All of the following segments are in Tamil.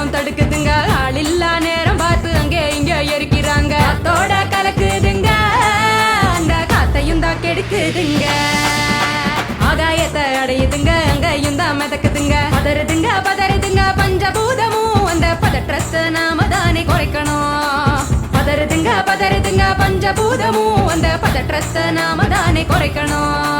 நேரம் தடுக்குதுங்க. ஆளில்லா நேரம் பார்த்து அங்கே இங்க எரிக்கிறாங்க காத்தோட கலக்குதுங்க. அந்த காத்தையும் தான் கெடுக்குதுங்க. ஆகாயத்தை அடையுதுங்க. அங்கையும் தான் மிதக்குதுங்க. பதறுதுங்க பதறுதுங்க. பஞ்சபூதமும் அந்த பதற்றத்தை நாம தானே குறைக்கணும். பதறுதுங்க பதறுதுங்க. பஞ்சபூதமும் அந்த பதற்றத்தை நாம தானே குறைக்கணும்.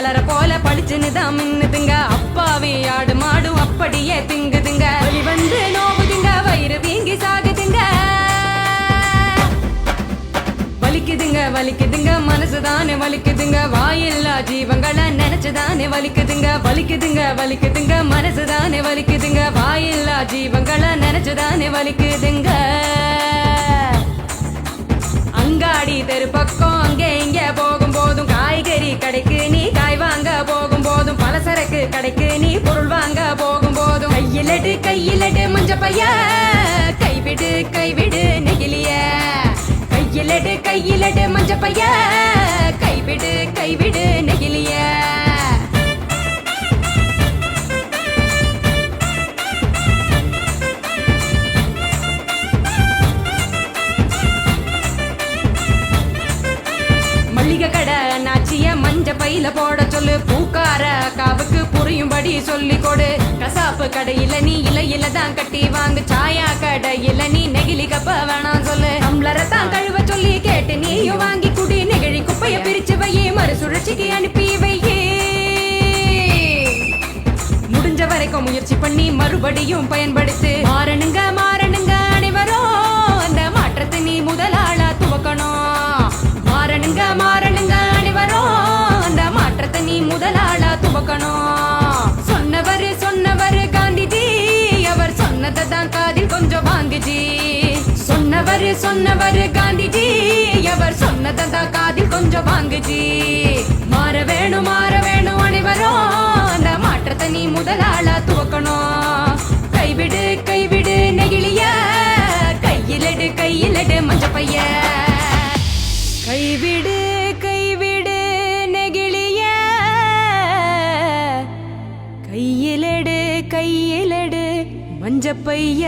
கலர போல பளிச்சுன்னு தான் மின்னுதுங்க அப்பாவி ஆடு மாடு அப்படியே திங்குதுங்க வலி வந்து நோவுதுங்க வயிறு வீங்கி சாகுதுங்க வலிக்குதுங்க வலிக்குதுங்க மனசுதானே வலிக்குதுங்க வாயில்லா ஜீவங்களை நினைச்சுதானே வலிக்குதுங்க வலிக்குதுங்க வலிக்குதுங்க மனசுதானே வலிக்குதுங்க வாயில்லா ஜீவங்களை நினைச்சுதானே வலிக்குதுங்க அங்காடி தெரு பக்கம் அங்கே இங்க போகும் போதும் கடைக்கு நீ பொருள் வாங்க போகும் போதும் கையிலடு கையிலடு மஞ்ச பைய கைவிடு கைவிடு நெகிலிய கையிலடு கையிலடு மஞ்ச பைய கைவிடு கைவிடு நெகிலிய மல்லிகை கடை நாச்சிய மஞ்ச பையில போட சொல்லு. பூக்க புரியும்படி சொல்லி கொடு. கசாப்பு கடையில நீ இலையில தான் கட்டி வாங்கு. சாயா கடையில நீ நெகிழி கப்ப வேணாம் சொல்லு. டம்ளரை தான் கழுவ சொல்லி கேட்டு நீயும் வாங்கி குடி. நெகிழி குப்பைய பிரிச்சு வையே மறுசுழற்சிக்கு அனுப்பி வையே. முடிஞ்ச வரைக்கும் முயற்சி பண்ணி மறுபடியும் பயன்படுத்து. மாறணுங்க மாறணுங்க அனைவரும் அந்த மாற்றத்தை நீ முதலாளா துவக்கணும். மாறணுங்க மாறணுங்க அனைவரும் அந்த மாற்றத்தை நீ முதலாளா துவக்கணும். அவரு சொன்னவர் காந்திஜி அவர் சொன்னதா காதில் கொஞ்சம் வாங்குஜி. மாற வேணும் மாற வேணும் அனைவரும் அந்த மாற்றத்தை நீ முதலாளா துவக்கணும். கைவிடு கைவிடு நெகிழிய கையிலடு கையிலடு மஞ்ச பைய கைவிடு கைவிடு நெகிழிய கையிலடு கையிலடு மஞ்ச பைய